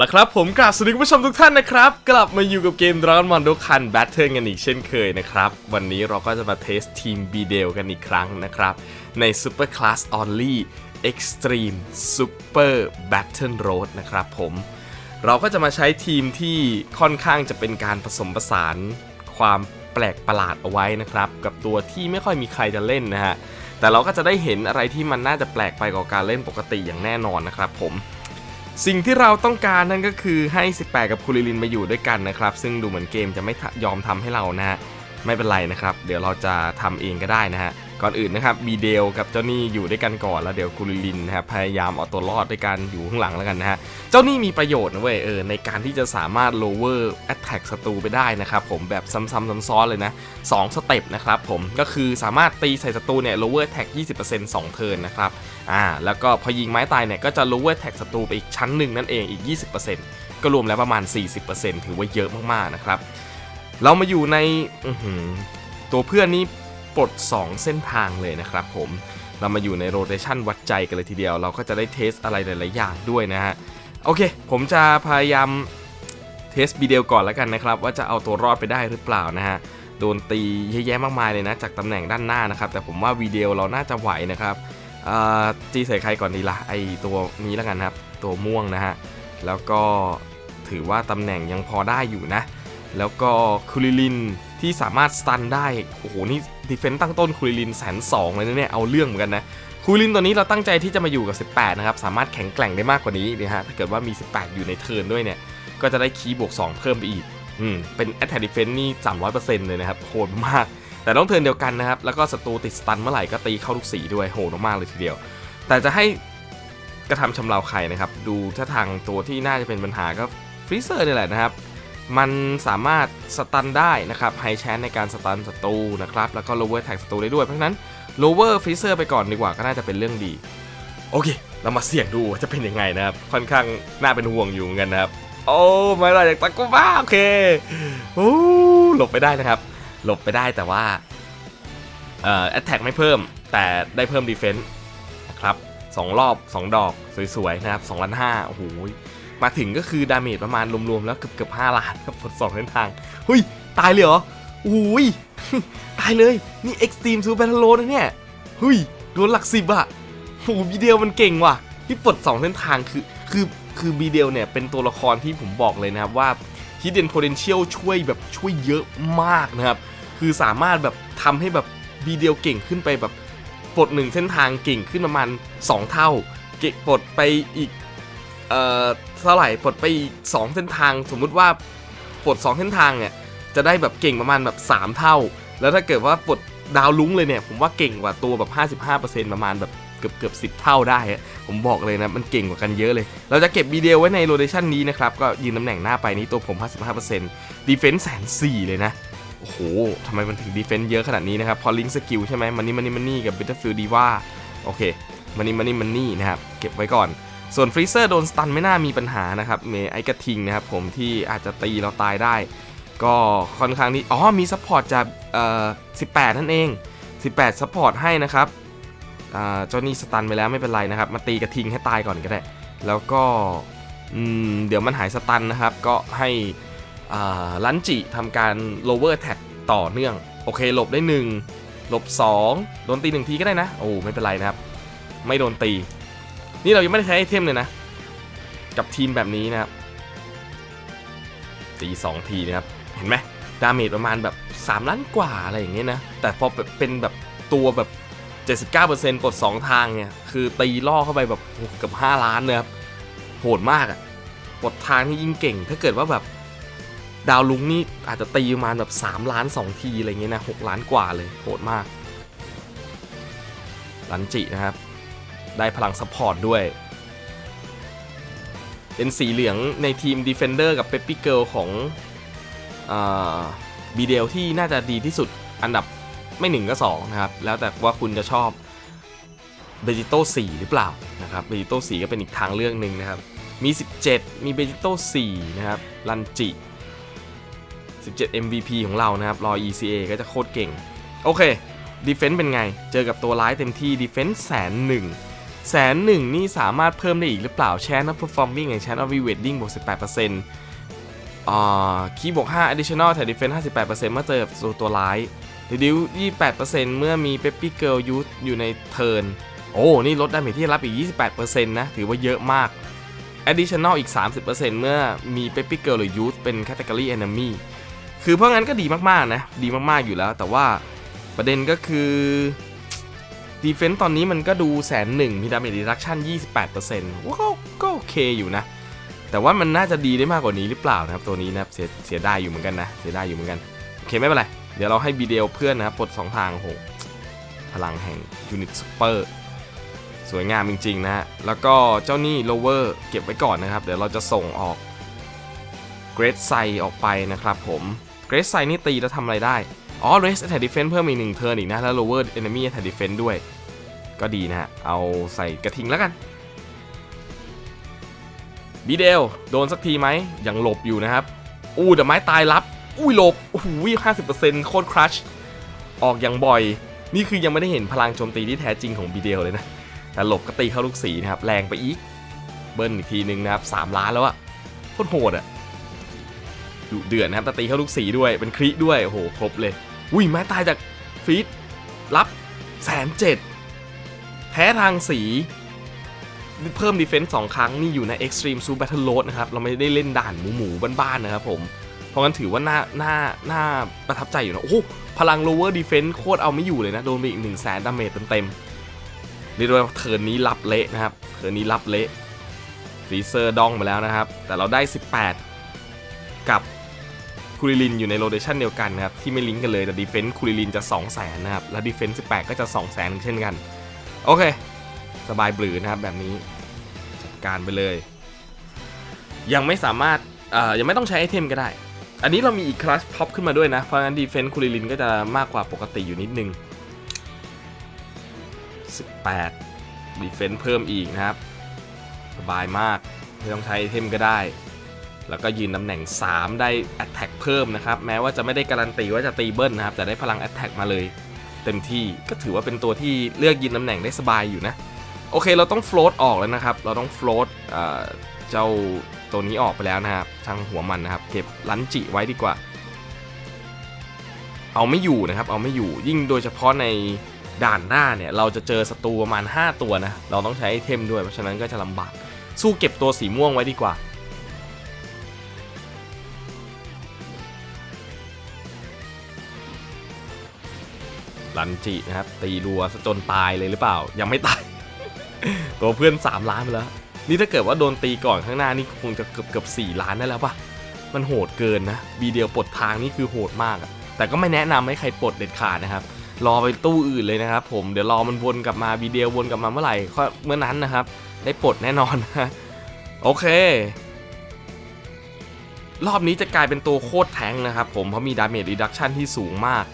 ละครับ ผมกราบสวัสดีคุณผู้ชมทุกท่านนะครับ กลับมาอยู่กับเกม Dragon Ball Dokkan Battle กันอีกเช่นเคยนะครับ วันนี้เราก็จะมาเทสทีม b d e l กันอีกครั้งนะครับ ใน Super Class Only Extreme Super Battle Road นะครับผม เราก็จะมาใช้ทีมที่ค่อนข้างจะเป็นการผสมผสานความแปลกประหลาดเอาไว้นะครับ กับตัวที่ไม่ค่อยมีใครจะเล่นนะฮะแต่เราก็จะได้เห็นอะไรที่มันน่าจะแปลกไปกว่าการเล่นปกติอย่างแน่นอนนะครับผม สิ่งที่เราต้องการนั่นก็คือให้ 18 กับคูริลินมาอยู่ด้วยกันนะครับ ซึ่งดูเหมือนเกมจะไม่ยอมทำให้เรานะฮะไม่เป็นไรนะครับ เดี๋ยวเราจะทำเองก็ได้นะฮะ ก่อนอื่นนะครับบีเดลกับเจ้านี่อยู่ด้วยกันก่อนแล้วเดี๋ยวคูริลินนะครับพยายามเอาตัวรอดด้วยกันอยู่ข้างหลังแล้วกันนะฮะเจ้านี่มีประโยชน์นะเว้ยเออในการที่จะสามารถ lower attack ศัตรูไปได้นะครับผมแบบซ้ำๆซ้อนๆเลยนะ2สเต็ปนะครับผมก็คือสามารถตีใส่ศัตรูเนี่ย lower attack 20% 2 เทิร์นนะครับอ่าแล้วก็พอยิงไม้ตายเนี่ยก็จะ lower attack ศัตรูไปอีกชั้นหนึ่งนั่นเองอีก 20%ก็รวมแล้วประมาณ 40%ถือว่าเยอะมากๆนะครับเรามาอยู่ในตัวเพื่อนนี่ ปลด 2 เส้นทางเลยนะครับผมเรามาอยู่ในโรเ t ชันวัดใจกันเลยทีเดียว เราก็จะได้เทสอะไรหลายๆอย่างด้วยนะฮะ โอเค ผมจะพยายามเทสบีเดลก่อนแล้วกันนะครับ ว่าจะเอาตัวรอดไปได้หรือเปล่านะฮะ โดนตีเยอะแยะมากมายเลยนะ จากตำแหน่งด้านหน้านะครับ แต่ผมว่าวีเดีโอเราน่าจะไหวนะครับจีใส่ใครก่อนดีละ่ะไอตัวนี้แล้วกันครับ ตัวม่วงนะฮะ แล้วก็ถือว่าตำแหน่งยังพอได้อยู่นะ แล้วก็คูริลินที่สามารถสตันได้ โอ้โห นี่ ดีเฟนต์ตั้งต้นคูริลินแสนสองเลยนะเนี่ยเอาเรื่องเหมือนกันนะคูริลินตัวนี้เราตั้งใจที่จะมาอยู่กับ 18 นะครับ สามารถแข็งแกร่งได้มากกว่านี้นะฮะ ถ้าเกิดว่ามี 18 อยู่ในเทิร์นด้วยเนี่ย ก็จะได้คีย์บวก 2 เพิ่มไปอีก อืม เป็น attack defense นี่ 300%เลยนะครับ โหดมาก แต่ต้องเทิร์นเดียวกันนะครับ แล้วก็ศัตรูติดสตันเมื่อไหร่ก็ตีเข้าทุกสีด้วย โหดมากเลยทีเดียว แต่จะให้กระทำชำเราใครนะครับ ดูท่าทางตัวที่น่าจะเป็นปัญหาก็ฟรีเซอร์นี่แหละนะครับ มันสามารถสตันได้นะครับไฮแชนในการสตันศัตรูนะครับ แล้วก็ lower attack ศัตรูได้ด้วย เพราะฉะนั้น lower freezer ไปก่อนดีกว่าก็น่าจะเป็นเรื่องดี โอเค เรามาเสี่ยงดูจะเป็นยังไงนะครับ ค่อนข้างน่าเป็นห่วงอยู่เหมือนกันนะครับ โอ้ไม่ได้จากตะกุบ้าโอเคโอ้หลบไปได้นะครับ หลบไปได้แต่ว่าเอ่อ attack ไม่เพิ่มแต่ได้เพิ่ม defense นะครับสองรอบ 2 ดอกสวยๆนะครับ2ล้านห้าโอ้โห มาถึงก็คือดาเมจประมาณรวมๆแล้วเกือบเกือบห้าล้านครับผลสองเส้นทางเฮ้ยตายเลยเหรออุ้ยตายเลยนี่เอ็กซ์ตรีมซูเปอร์โลนะเนี่ยเฮ้ยโดนหลักสิบอะโอ้บีเดลมันเก่งว่ะ ที่ปลดสองเส้นทางคือคือคือบีเดลเนี่ยเป็นตัวละครที่ผมบอกเลยนะครับว่า Hidden Potential ช่วยแบบช่วยเยอะมากนะครับ คือสามารถแบบทำให้แบบบีเดลเก่งขึ้นไปแบบปลดหนึ่งเส้นทางเก่งขึ้นประมาณ 2 เท่า เก่งปลดไปอีกเอ่อ เท่าไหร่ปลดไปอีก2เส้นทาง สมมุติว่าปลด 2 เส้นทางเนี่ยจะได้แบบเก่งประมาณแบบ 3 เท่า แล้วถ้าเกิดว่าปลดดาวลุ้งเลยเนี่ยผมว่าเก่งกว่าตัวแบบ 55%ประมาณแบบเกือบเกือบ10เท่าได้อะผมบอกเลยนะ มันเก่งกว่ากันเยอะเลย เราจะเก็บบีเดลไว้ในโรเ t ชันนี้นะครับ ก็ยืนตำแหน่งหน้าไปนี้ตัวผม 55%ดีเฟนส์แสนสี่เลยนะ โอ้โหทำไมมันถึงดีเฟนส์เยอะขนาดนี้นะครับ พอลิงก์สกิลใช่ไหมมันนี่มันนี่มันนี่กับ Battlefield Diva โอเคมันนี่มันนี่มันนี่นะครับ เก็บไว้ก่อน ส่วนฟรีเซอร์โดนสตันไม่น่ามีปัญหานะครับเมไอกระทิงนะครับผมที่อาจจะตีเราตายได้ ก็ค่อนข้างที่อ๋อมีซัพพอร์ตจากเอ่อ18 นั่นเอง 18ซัพพอร์ตให้นะครับเจ้านี่สตันไปแล้วไม่เป็นไรนะครับ มาตีกระทิงให้ตายก่อนก็ได้ แล้วก็เดี๋ยวมันหายสตันนะครับ ก็ให้ลันจิทำการ lower attack ต่อเนื่อง โอเคหลบได้ 1 หลบ 2 โดนตี 1 ทีก็ได้นะ โอ้ไม่เป็นไรนะครับ ไม่โดนตี นี่เรายังไม่ได้ใช้ไอเทมเลยนะ กับทีมแบบนี้นะครับตี2ทีนะครับ เห็นไหมดาเมจประมาณแบบ 3 ล้านกว่าอะไรอย่างเงี้ยนะ แต่พอเป็นแบบตัวแบบ 79%กด 2 ทางเนี่ย คือตีล่อเข้าไปแบบโอ้โหเกือบ5 ล้านเลยครับ โหดมากอะ่ะกดทางที่ยิ่งเก่ง ถ้าเกิดว่าแบบดาวลุงนี่อาจจะตีประมาณแบบ 3 ล้าน 2 ทีอะไรเงี้ยนะ 6 ล้านกว่าเลย โหดมากลันจินะครับ ได้พลังซัพพอร์ตด้วย เป็นสีเหลืองในทีม Defender กับ p e p p y Girl ของบีเดลที่น่าจะดีที่สุดอันดับไม่หนึ่งก็2นะครับ แล้วแต่ว่าคุณจะชอบเบจิโต้4หรือเปล่านะครับเบจิโต้4ก็เป็นอีกทางเลือกหนึ่งนะครับ มี 17 มีเบจิโต้4นะครับลันจิ 17 MVP ของเรานะครับ รอ ECA ก็จะโคตรเก่ง โอเคดีเฟนส์เป็นไง เจอกับตัวร้ายเต็มที่ดีเฟนส์แสนหนึ่ง แสนหนึ่งนี่สามารถเพิ่มได้อีกหรือเปล่าแชร์นับเพอร์ฟอร์มมิ่งอย่างแชร์นับวีเวดดิ้งบวกสิบแปดเปอร์เซ็นต์อ่าคีบวกห้าอะดิชั่นอลแถมดฟเอนท์ห้าสิบแปดเปอร์เซ็นต์เมื่อเจอตัวตัวร้ายดิวยี่แปดเปอร์เซ็นต์เมื่อมีเปปปี้เกิลยูอยู่ในเทิร์นโอ้นี่ลดดาเมจที่รับอีกยี่สิบแปดเปอร์เซ็นต์นะถือว่าเยอะมากอะดิชั่นอลอีกสามสิบเปอร์เซ็นต์เมื่อมีเปปปี้เกิลหรือยูสเป็นแ category นิมี่คือเพราะงั้นก็ดีมากๆนะ ดีมากๆอยู่แล้ว แต่ว่าประเด็นก็คือ ดีเฟนต์ตอนนี้มันก็ดูแสนหนึ่งมีดาเมจดีดักชั่น 28%ว่าก็ก็โอเคอยู่นะ แต่ว่ามันน่าจะดีได้มากกว่านี้หรือเปล่านะครับ ตัวนี้นะครับเสียเสียดายอยู่เหมือนกันนะ เสียดายอยู่เหมือนกัน โอเคไม่เป็นไร เดี๋ยวเราให้บีเดลเพื่อนนะครับปลดสองทางโหพลังแห่งยูนิตซูเปอร์สวยงามจริงๆนะฮะ แล้วก็เจ้านี่โลเวอร์เก็บไว้ก่อนนะครับ เดี๋ยวเราจะส่งออกเกรดไซออกไปนะครับผม เกรดไซนี่ตีแล้วทำอะไรได้ อ๋อ Raise Attack Defense เพิ่มอีกหนึ่งเทิร์นอีกนะ แล้ว Lower Enemy Attack Defense ด้วย ก็ดีนะฮะ เอาใส่กระทิงแล้วกันบีเดลโดนสักทีไหมยังหลบอยู่นะครับ อู้แต่ไม้ตายรับ อุ้ยหลบโอ้โหห้าสิบเปอร์เซ็นต์โคตรครัช ออกอย่างบ่อย นี่คือยังไม่ได้เห็นพลังโจมตีที่แท้จริงของบีเดลเลยนะ แต่หลบก็ตีเข้าลูกสีนะครับ แรงไปอีก เบิ้ลอีกทีนึงนะครับสามล้านแล้วอะโคตรโหดอะดุเดือดนะครับแต่ตีเข้าลูกสีด้วย เป็นคริด้วย โอ้โห ครบเลย อุ้ยไม้ตายจากฟีดรับแสนเจ็ดแพ้ทางสี เพิ่มดีเฟนส์สองครั้ง นี่อยู่ใน Extreme Super Battle Load นะครับ เราไม่ได้เล่นด่านหมูหมูบ้านๆนะครับผม เพราะงั้นถือว่าน่าน่าน่าประทับใจอยู่นะ โอ้โหพลัง Lower Defense โคตรเอาไม่อยู่เลยนะ โดนไปอีก1 0 0 0 0แสนดาเมจเต็มๆเรียกได้ว่าเทิร์นนี้รับเละนะครับเทิร์นนี้รับเละฟรีเซอร์ดองไปแล้วนะครับ แต่เราได้ 18 กับ คูริลินอยู่ในโรเดชันเดียวกันนะครับ ที่ไม่ลิงก์กันเลย แต่ดีเฟนส์คูริลินจะ 2 0 0แสนนะครับ และดีเฟนส์18 ก็จะ 2 0 0แสนเช่นกัน โอเค สบายบลือนะครับแบบนี้จัดการไปเลย ยังไม่สามารถอ่อยังไม่ต้องใช้ไอเทมก็ได้ อันนี้เรามีอีกคลาสพ็อปขึ้นมาด้วยนะ เพราะงั้นดีเฟนส์คูริลินก็จะมากกว่าปกติอยู่นิดนึง 18ดีเฟนส์เพิ่มอีกนะครับ สบายมากไม่ต้องใช้ไอเทมก็ได้ แล้วก็ยืนตำแหน่ง 3 ได้ Attack เพิ่มนะครับ แม้ว่าจะไม่ได้การันตีว่าจะตีเบิ้ลนะครับ แต่ได้พลัง Attack มาเลย เต็มที่ก็ถือว่าเป็นตัวที่เลือกยืนตำแหน่งได้สบายอยู่นะ โอเคเราต้องโฟลตออกแล้วนะครับ เราต้องโฟลตเจ้าตัวนี้ออกไปแล้วนะครับช่างหัวมันนะครับ เก็บลันจิไว้ดีกว่า เอาไม่อยู่นะครับ เอาไม่อยู่ยิ่งโดยเฉพาะในด่านหน้าเนี่ยเราจะเจอศัตรูประมาณ 5 ตัวนะ เราต้องใช้ไอเทมด้วยเพราะฉะนั้นก็จะลำบาก สู้เก็บตัวสีม่วงไว้ดีกว่า ลันจินะครับ ตีรัวซะจนตายเลยหรือเปล่า ยังไม่ตาย ตัวเพื่อน 3 ล้านไปแล้ว นี่ถ้าเกิดว่าโดนตีก่อนข้างหน้านี่คงจะเกือบเกือบสล้านได้แล้วปะมันโหดเกินนะบีเดียวปลดทางนี่คือโหดมากอะแต่ก็ไม่แนะนำให้ใครปลดเด็ดขาดนะครับ รอไปตู้อื่นเลยนะครับ ผมเดี๋ยวรอมันวนกลับมาบีเดียววนกลับมาเมื่อไหร่ก็เมื่อนั้นนะครับ ได้ปลดแน่นอนนะโอเครอบนี้จะกลายเป็นตัวโคตรแทงค์นะครับผมเพราะมีดาเมจรีดักชันที่สูงมาก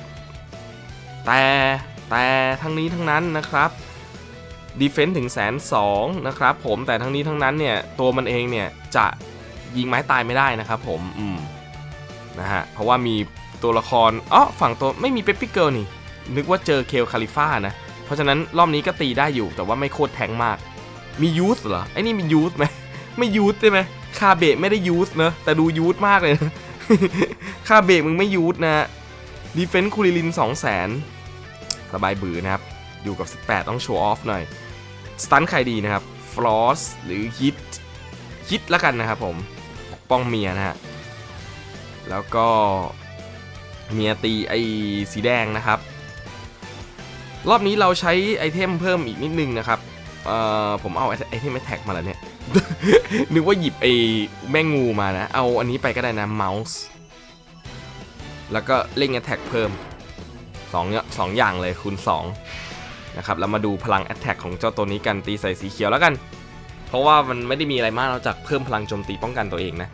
แต่แต่ทั้งนี้ทั้งนั้นนะครับดีเฟน s ์ถึงแสนสองนะครับผมแต่ทั้งนี้ทั้งนั้นเนี่ยตัวมันเองเนี่ยจะยิงไม้ตายไม่ได้นะครับผมอืมนะฮะเพราะว่ามีตัวละครอ๋อฝั่งตัวไม่มีเปปปี้เกิลนี่ นึกว่าเจอเคลคาลิฟ่านะ เพราะฉะนั้นรอบนี้ก็ตีได้อยู่แต่ว่าไม่โคตรแทงมาก มียูสเหรอ ไอ้นี่มียูสไหมไม่ยูสใช่ไหมคาเบะไม่ได้ยูสเนอะแต่ดูยูสมากเลยนะคาเบะมึงไม่ยูสนะดีเฟน s ์คูริลิน2 0 0 0 0 0 สบายบือนะครับ อยู่กับ 18 ต้องโชว์ออฟหน่อย สตันใครดีนะครับ ฟลอสหรือฮิตฮิตล้วกันนะครับผม ปกป้องเมียนะฮะ แล้วก็เมียตีไอ้สีแดงนะครับ รอบนี้เราใช้ไอเทมเพิ่มอีกนิดนึงนะครับ เอ่อ ผมเอาไอเทมแอทแท็กมาแล้วเนี่ย นึกว่าหยิบไอ้แม่งูมานะ เอาอันนี้ไปก็ได้นะเมาส์ แล้วก็เล่งแอทแท็กเพิ่ม สองสองอย่างเลยคูณ2นะครับแล้วมาดูพลังแอตแทกของเจ้าตัวนี้กันตีใส่สีเขียวแล้วกัน เพราะว่ามันไม่ได้มีอะไรมากนอกจากเพิ่มพลังโจมตีป้องกันตัวเองนะ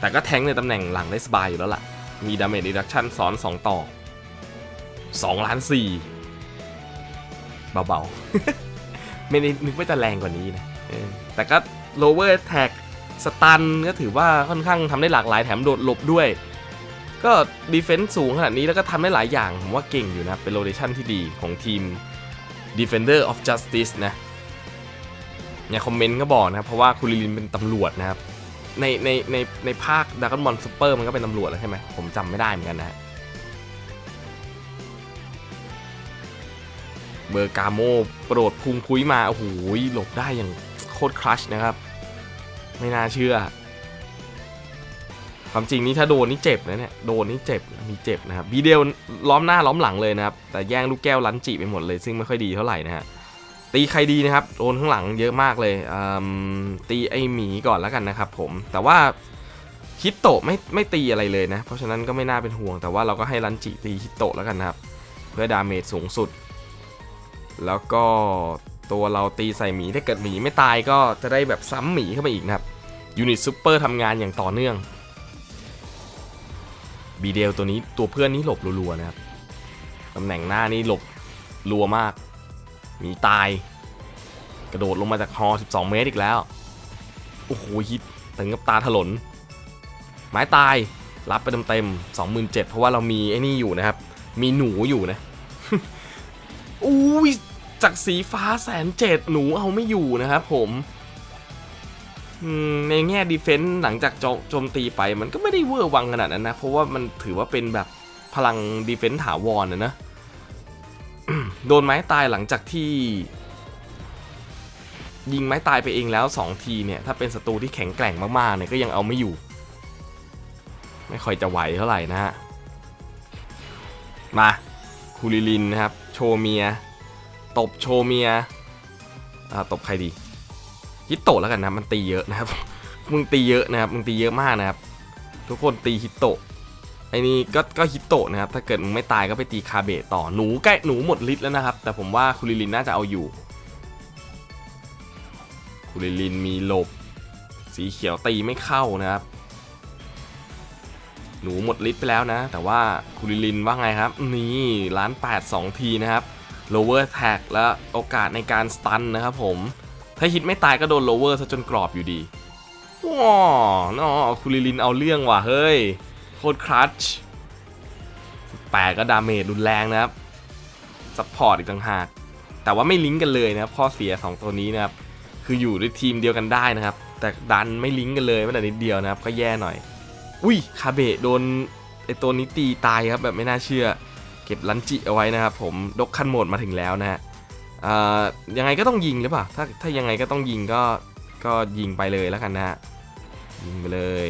แต่ก็แทงในตำแหน่งหลังได้สบายอยู่แล้วล่ะ มีดาเมจรีดักชั่นซ้อน 2 ต่อ2ล้าน4เบาๆ ไม่ได้นึกว่าจะแรงกว่านี้นะแต่ก็ lower attack สตันก็ถือว่าค่อนข้างทำได้หลากหลายแถมโดดหลบด้วย ก็ดีเฟน s ์สูงขนาดนี้แล้วก็ทำได้หลายอย่าง ผมว่าเก่งอยู่นะ เป็นโรเ t ชันที่ดีของทีม Defender of Justice นะเนี่ยคอมเมนต์ก็บอกนะครับ เพราะว่าคุณลิลินเป็นตำรวจนะครับ ในในในในภาคดากอนบอลซูเปอร์มันก็เป็นตำรวจแล้วใช่ไหมผมจำไม่ได้เหมือนกันนะฮะเบอร์กาโมโปรดพุงพุ้ยมา โอ้โหหลบได้อย่างโคตรคลัชนะครับ ไม่น่าเชื่อ ความจริงนี่ถ้าโดนนี่เจ็บนะเนี่ยโดนนี่เจ็บมีเจ็บนะครับบีเดลล้อมหน้าล้อมหลังเลยนะครับแต่แย่งลูกแก้วลันจิไปหมดเลย ซึ่งไม่ค่อยดีเท่าไหร่นะฮะตีใครดีนะครับโดนข้างหลังเยอะมากเลยตีไอหมีก่อนแล้วกันนะครับผมแต่ว่าฮิตโตะไม่ไม่ตีอะไรเลยนะ เพราะฉะนั้นก็ไม่น่าเป็นห่วง แต่ว่าเราก็ให้ลันจิตีฮิตโตะแล้วกันนะครับ เพื่อดาเมจสูงสุด แล้วก็ตัวเราตีใส่หมีถ้าเกิดหมีไม่ตายก็จะได้แบบซ้ำหมีเข้าไปอีกนะครับยูนิตซูเปอร์ทำงานอย่างต่อเนื่อง บีเดลตัวนี้ตัวเพื่อนนี่หลบรัวๆนะครับตำแหน่งหน้านี่หลบรัวมาก มีตาย กระโดดลงมาจากฮอ 12 เมตรอีกแล้ว โอ้โหฮิตถึงกับตาถลน ไม้ตายรับไปเต็มๆ27,000เพราะว่าเรามีไอ้นี่อยู่นะครับ มีหนูอยู่นะอุ้ยจากสีฟ้าแสนเจ็ดหนูเอาไม่อยู่นะครับผมอืม ในแง่ดีเฟนส์หลังจากโจมตีไปมันก็ไม่ได้เวอร์วังขนาดนั้นนะ เพราะว่ามันถือว่าเป็นแบบพลังดีเฟนส์ถาวรนะนะ โดนไม้ตายหลังจากที่ ยิงไม้ตายไปเองแล้ว 2 ทีเนี่ย ถ้าเป็นศัตรูที่แข็งแกร่งมากๆเนี่ยก็ยังเอาไม่อยู่ ไม่ค่อยจะไหวเท่าไหร่นะฮะ มาคูลิลินนะครับ โชเมีย ตบโชเมียอ่าตบใครดี ฮิตโตะแล้วกันนะมันตีเยอะนะครับ มึงตีเยอะนะครับมึงตีเยอะมากนะครับ ทุกคนตีฮิตโตะไอ้นี่ก็ก็ฮิตโตะนะครับ ถ้าเกิดมึงไม่ตายก็ไปตีคาเบะต่อหนูใกล้หนูหมดฤทธิ์แล้วนะครับ แต่ผมว่าคูลิลินน่าจะเอาอยู่คูลิลินมีหลบ สีเขียวตีไม่เข้านะครับ หนูหมดฤทธิ์ไปแล้วนะ แต่ว่าคูลิลินว่าไงครับ นี่ล้านแปดสองทีนะครับ lower attack และโอกาสในการสตันนะครับผม ถ้าฮิตไม่ตายก็โดน lower ซะจนกรอบอยู่ดีว้านอคูลิลินเอาเรื่องว่ะเฮ้ย โคตรครัชแปดก็ดาเมจรุนแรงนะครับซัพพอร์ตอีกต่างหาก แต่ว่าไม่ลิงก์กันเลยนะครับ ข้อเสีย 2 ตัวนี้นะครับ คืออยู่ในทีมเดียวกันได้นะครับ แต่ดันไม่ลิงก์กันเลยแม้แต่นิดเดียวนะครับ ก็แย่หน่อย อุ้ย คาเบะโดนไอตัวนี้ตีตายครับแบบไม่น่าเชื่อ เก็บลันจิเอาไว้นะครับผม ดกคันโหมดมาถึงแล้วนะฮะ ยังไงก็ต้องยิงหรือเปล่า ถ้าถ้ายังไงก็ต้องยิงก็ก็ยิงไปเลยแล้วกันนะฮะ ยิงไปเลย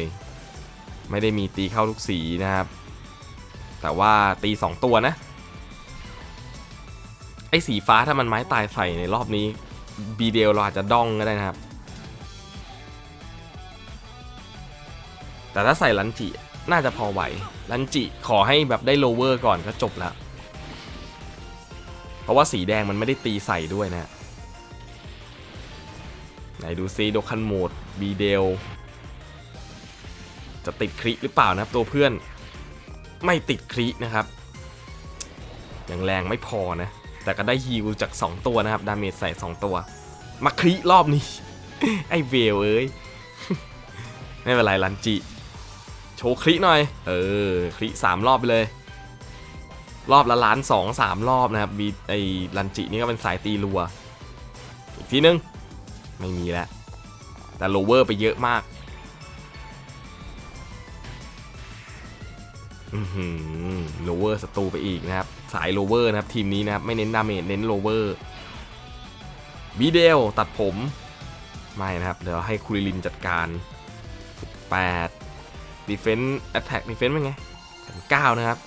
ไม่ได้มีตีเข้าทุกสีนะครับ แต่ว่าตี 2 ตัวนะ ไอ้สีฟ้าถ้ามันไม้ตายใส่ในรอบนี้บีเดลเราอาจจะดองก็ได้นะครับ แต่ถ้าใส่ลันจิน่าจะพอไหว ลันจิขอให้แบบได้โลเวอร์ก่อนก็จบแล้ว ราะว่าสีแดงมันไม่ได้ตีใส่ด้วยนะไหนดูซิโดคันโหมดบีเดลจะติดคริหรือเปล่านะครับตัวเพื่อนไม่ติดครินะครับยังแรงไม่พอนะ แต่ก็ได้ฮีลจาก 2 ตัวนะครับ ดาเมจใส่ 2 ตัว มาคริรอบนี้ ไอเวลเอ้ย ไม่เป็นไรลันจิ โชว์คริหน่อย เออ คริสามรอบไปเลย รอบละล้านสองสามรอบนะครับมีไอลันจินี่ก็เป็นสายตีรัว อีกทีนึง ไม่มีแล้ว แต่โลเวอร์ไปเยอะมากโลเวอร์ศัตรูไปอีกนะครับ สายโลเวอร์นะครับ ทีมนี้นะครับ ไม่เน้นดาเมจเน้นโลเวอร์บีเดลตัดผม ไม่นะครับ เดี๋ยวให้คูริลินจัดการ8 Defense Attack Defense เป็นไง 9 นะครับ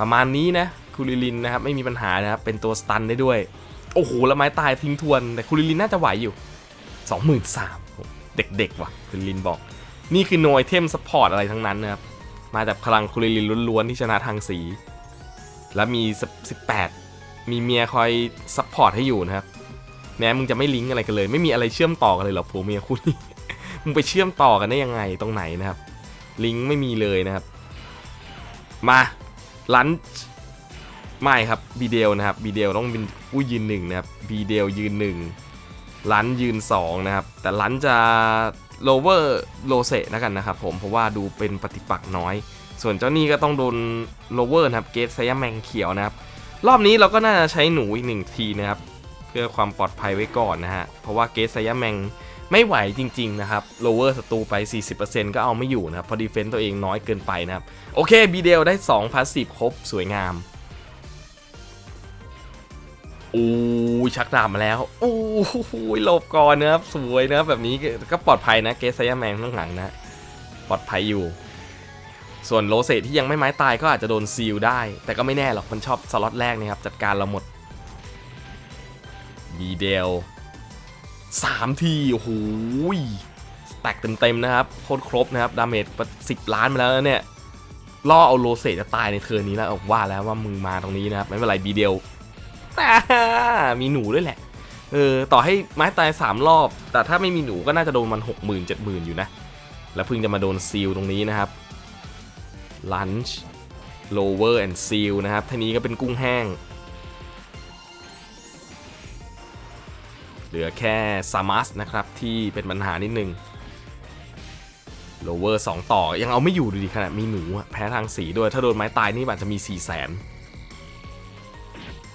ประมาณนี้นะ คูริลินนะครับไม่มีปัญหานะครับเป็นตัวสตันได้ด้วย โอ้โหล้วไม้ตายทิ้งทวน แต่คูริลินน่าจะไหวอยู่ 23,000เด็กๆว่ะคูริลินบอก นี่คือโนไอเทมซัพพอร์ตอะไรทั้งนั้นนะครับมาจากพลังคูริลินล้วนๆที่ชนะทางสี และมี 18 มีเมียคอยซัพพอร์ตให้อยู่นะครับแม้มึงจะไม่ลิงก์อะไรกันเลย ไม่มีอะไรเชื่อมต่อกันเลยหรอผัวเมียคู่นี้มึงไปเชื่อมต่อกันได้ยังไงตรงไหนนะครับ ลิงก์ไม่มีเลยนะครับ มาลัน ไม่ครับบีเดลนะครับบีเดลต้องเป็นผู้ยืนหนึ่งนะครับบีเดลยืนหนึ่งลันยืนสองนะครับแต่ลันจะโลเวอร์โลเซนะกันนะครับผมเพราะว่าดูเป็นปฏิปักษ์น้อย ส่วนเจ้านี่ก็ต้องโดนโลเวอร์นะครับเกตไซยาแมงเขียวนะครับรอบนี้เราก็น่าจะใช้หนูอีกหนึ่งทีนะครับเพื่อความปลอดภัยไว้ก่อนนะฮะเพราะว่าเกสไซยาแมงไม่ไหวจริงๆนะครับโลเวอร์ศัตรูไป 40%ก็เอาไม่อยู่นะครับพราะดีเฟนต์ตัวเองน้อยเกินไปนะครับโอเคบีเดลได้2พาสซีฟครบสวยงาม อู้ชักดาบมาแล้วอู้หูยหลบก่อนนะครับสวยนะครับแบบนี้ก็ปลอดภัยนะเกสไซยาแมงข้างหลังนะ ปลอดภัยอยู่ ส่วนโลเซที่ยังไม่ไม้ตายก็อาจจะโดนซีลได้ แต่ก็ไม่แน่หรอกมันชอบสล็อตแรกนะครับ จัดการเราหมดบีเดลสามทีโอ้โหแต็กเต็มๆนะครับโคตรครบนะครับดาเมจสิบล้านมาแล้วเนี่ยล่อเอาโลเซจะตายในเทิร์นี้แล้วเอาว่าแล้วว่ามึงมาตรงนี้นะครับไม่เป็นไรบีเดล มีหนูด้วยแหละ เออ ต่อให้ไม้ตาย 3 รอบ แต่ถ้าไม่มีหนูก็น่าจะโดนมัน 6 0 0 0 0 7 0,000 อยู่นะ แล้วเพิ่งจะมาโดนซีลตรงนี้นะครับ lunch lower and seal นะครับทีนี้ก็เป็นกุ้งแห้ง เหลือแค่ซามัสนะครับ ที่เป็นปัญหานิดนึง lower 2 ต่อ ยังเอาไม่อยู่ดูดิขนาดมีหนูแพ้ทางสีด้วย ถ้าโดนไม้ตายนี่อาจจะมี 4 0 0 0 0 0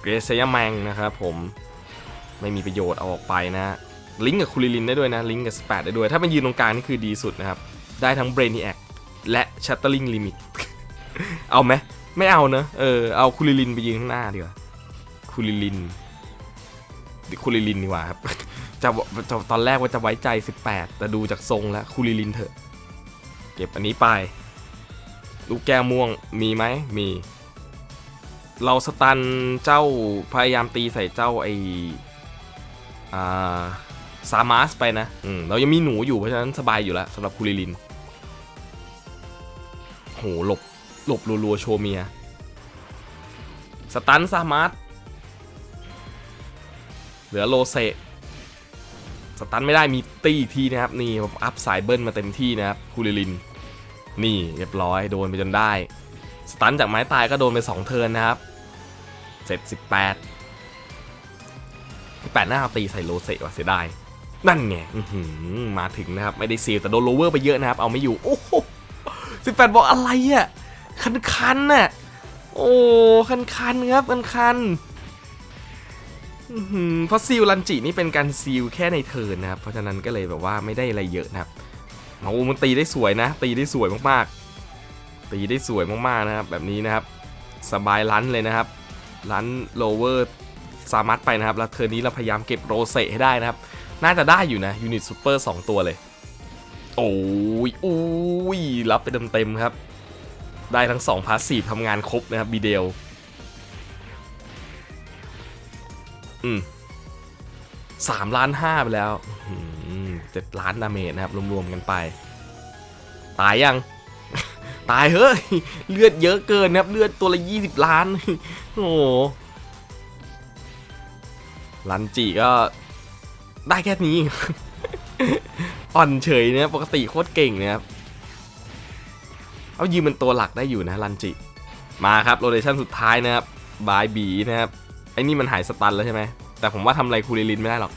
เกรซยาแมงนะครับผมไม่มีประโยชน์เอาออกไปนะลิงก์กับคูลิลินได้ด้วยนะลิงก์กับสเปดได้ด้วย ถ้ามันยืนตรงกลางนี่คือดีสุดนะครับ ได้ทั้งเบรนี่แอคและชัตเตอร์ลิงลิมิตเอาไหมไม่เอาเนอะเออเอาคูลิลินไปยืนข้างหน้าดีกว่าคูลิลินคูลิลินดีกว่าครับจะจะตอนแรกว่าจะไว้ใจ 18 แต่ดูจากทรงแล้วคูลิลินเถอะ เก็บอันนี้ไป ลูกแก้วม่วงมีไหมมี เราสตันเจ้าพยายามตีใส่เจ้าไออ่าซามาสไปนะอืมเรายังมีหนูอยู่เพราะฉะนั้นสบายอยู่แล้วสำหรับคูลิลิน โหหลบหลบรัวๆโชเมีย สตันซามาสเหลือโลเซสตันไม่ได้มีตีอีกทีนะครับ นี่อัพสายเบิ้ลมาเต็มที่นะครับคูลิลิน นี่เรียบร้อยโดนไปจนได้ สตันจากไม้ตายก็โดนไป 2 เทิร์นนะครับ เสร็จ18 18หน้าตีใส่โลเซว่ะเสียดายนั่นไงมาถึงนะครับ ไม่ได้ซีลแต่โดนโลเวอร์ไปเยอะนะครับ เอาไม่อยู่ โอ้โห18บอกอะไรอะ คันคันๆน่ะ โอ้ คันคันๆครับ คันคันๆเพราะซีลลันจินี่เป็นการซีลแค่ในเทินนะครับ เพราะฉะนั้นก็เลยแบบว่าไม่ได้อะไรเยอะนะครับโอ้มันตีได้สวยนะ ตีได้สวยมากๆ ตีได้สวยมากๆนะครับ แบบนี้นะครับ สบายลันเลยนะครับ ลันโลเวอร์สามัดไปนะครับ แล้วเทอร์นี้เราพยายามเก็บโรเซให้ได้นะครับ น่าจะได้อยู่นะ ยูนิตซูเปอร์2ตัวเลย โอ้ยอุ้ย รับไปเต็มๆครับ ได้ทั้ง2พาสซีฟทำงานครบนะครับบีเดล อืมสามล้านห้าไปแล้วเจ็ดล้านดาเมจนะครับ รวม ๆ กันไป ตายยัง ตายเฮ้ย เลือดเยอะเกินนะครับ เลือดตัวละยี่สิบล้าน โอ้โหลันจิก็ได้แค่นี้ อ่อนเฉยเนี่ยปกติโคตรเก่งนะครับ เอายืมเป็นตัวหลักได้อยู่นะลันจิ มาครับโรเ t ชั่นสุดท้ายนะครับบายบีนะครับไอ้นี่มันหายสตันแล้วใช่ไหมแต่ผมว่าทำอะไรคูริลินไม่ได้หรอก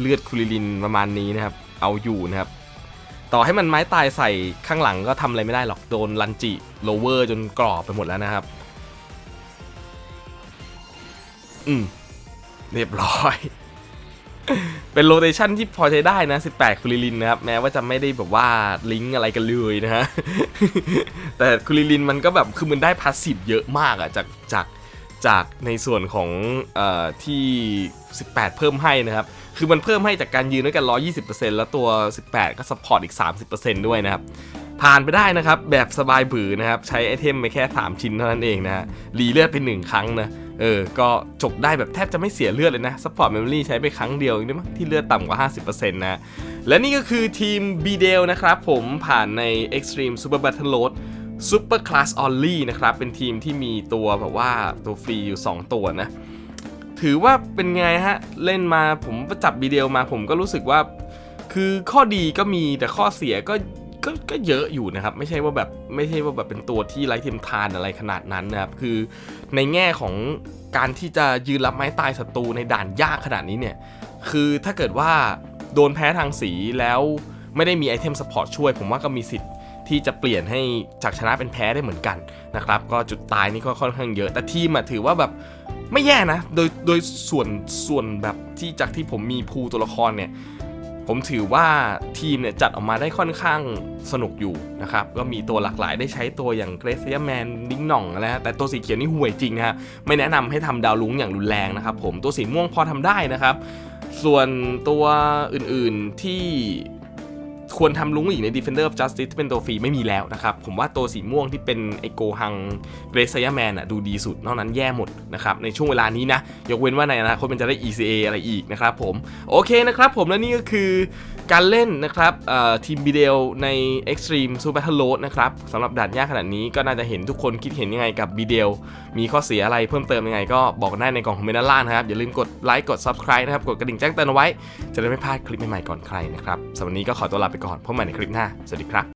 เลือดคูริลินประมาณนี้นะครับ เอาอยู่นะครับ ต่อให้มันไม้ตายใส่ข้างหลังก็ทำอะไรไม่ได้หรอก โดนลันจิโลเวอร์จนกรอบไปหมดแล้วนะครับ อืม เรียบร้อย เป็นโรเ t ชันที่พอใช้ได้นะ 18คูริลินนะครับ แม้ว่าจะไม่ได้แบบว่าลิงก์อะไรกันเลยนะฮะ แต่คูริลินมันก็แบบคือมันได้พาสซีฟเยอะมากอะจากจาก จากในส่วนของอที่ 18 เพิ่มให้นะครับ คือมันเพิ่มให้จากการยืนด้วยกัน 120%แล้วตัว 18 ก็สปอร์ตอีก 30%ด้วยนะครับ ผ่านไปได้นะครับ แบบสบายบือนะครับ ใช้ไอเทมไปแค่ 3 ชิ้นเท่านั้นเองนะฮะรีเลือดไป 1 ครั้งนะ เออ ก็จบได้แบบแทบจะไม่เสียเลือดเลยนะ Support Memory ใช้ไปครั้งเดียวเองได้มั้งที่เลือดต่ำกว่า 50%นะและนี่ก็คือทีม b d e l นะครับผมผ่านใน Extreme Super Battle Load Super Class Only นะครับ เป็นทีมที่มีตัวแบบว่าตัวฟรีอยู่ 2 ตัวนะ ถือว่าเป็นไงฮะ เล่นมาผมจับ b d e l มาผมก็รู้สึกว่า คือข้อดีก็มีแต่ข้อเสียก็ก็ก็เยอะอยู่นะครับ ไม่ใช่ว่าแบบไม่ใช่ว่าแบบเป็นตัวที่ไร้เทียมทานอะไรขนาดนั้นนะครับ คือในแง่ของการที่จะยืนรับไม้ตายศัตรูในด่านยากขนาดนี้เนี่ย คือถ้าเกิดว่าโดนแพ้ทางสีแล้วไม่ได้มีไอเทมสปอร์ตช่วย ผมว่าก็มีสิทธิ ที่จะเปลี่ยนให้จากชนะเป็นแพ้ได้เหมือนกันนะครับก็จุดตายนี่ก็ค่อนข้างเยอะ แต่ทีมอะถือว่าแบบไม่แย่นะ โดยโดยส่วนส่วนแบบที่จากที่ผมมีพูตัวละครเนี่ยผมถือว่าทีมเนี่ยจัดออกมาได้ค่อนข้างสนุกอยู่นะครับ ก็มีตัวหลากหลายได้ใช้ตัวอย่างเกรเซียแมนดิงหน่องนะฮะแต่ตัวสีเขียวนี่ห่วยจริงนะฮะไม่แนะนำให้ทำดาวลุงอย่างรุนแรงนะครับผมตัวสีม่วงพอทำได้นะครับ ส่วนตัวอื่นๆที่ ควรทำลุงอีกใน Defender of Justice ที่เป็นตัวฟรีไม่มีแล้วนะครับ ผมว่าตัวสีม่วงที่เป็นไอโกฮังเรซยาแมนอะดูดีสุด นอกนั้นแย่หมดนะครับ ในช่วงเวลานี้นะ ยกเว้นว่าในอนาคตมันจะได้ ECA อะไรอีกนะครับผม โอเคนะครับผมและนี่ก็คือ การเล่นนะครับทีมบีเดลใน Extreme Super Battle Road นะครับสำหรับด่านยากขนาดนี้ก็น่าจะเห็นทุกคนคิดเห็นยังไงกับบีเดลมีข้อเสียอะไรเพิ่มเติมยังไง ก็บอกได้ในกล่องคอมเมนต์ด้านล่างนะครับ อย่าลืมกดไลค์กด Subscribe นะครับ กดกระดิ่งแจ้งเตือนเอาไว้ จะได้ไม่พลาดคลิปใหม่ๆก่อนใครนะครับสำหรับวันนี้ก็ขอตัวลาไปก่อนพบใหม่ในคลิปหน้าสวัสดีครับ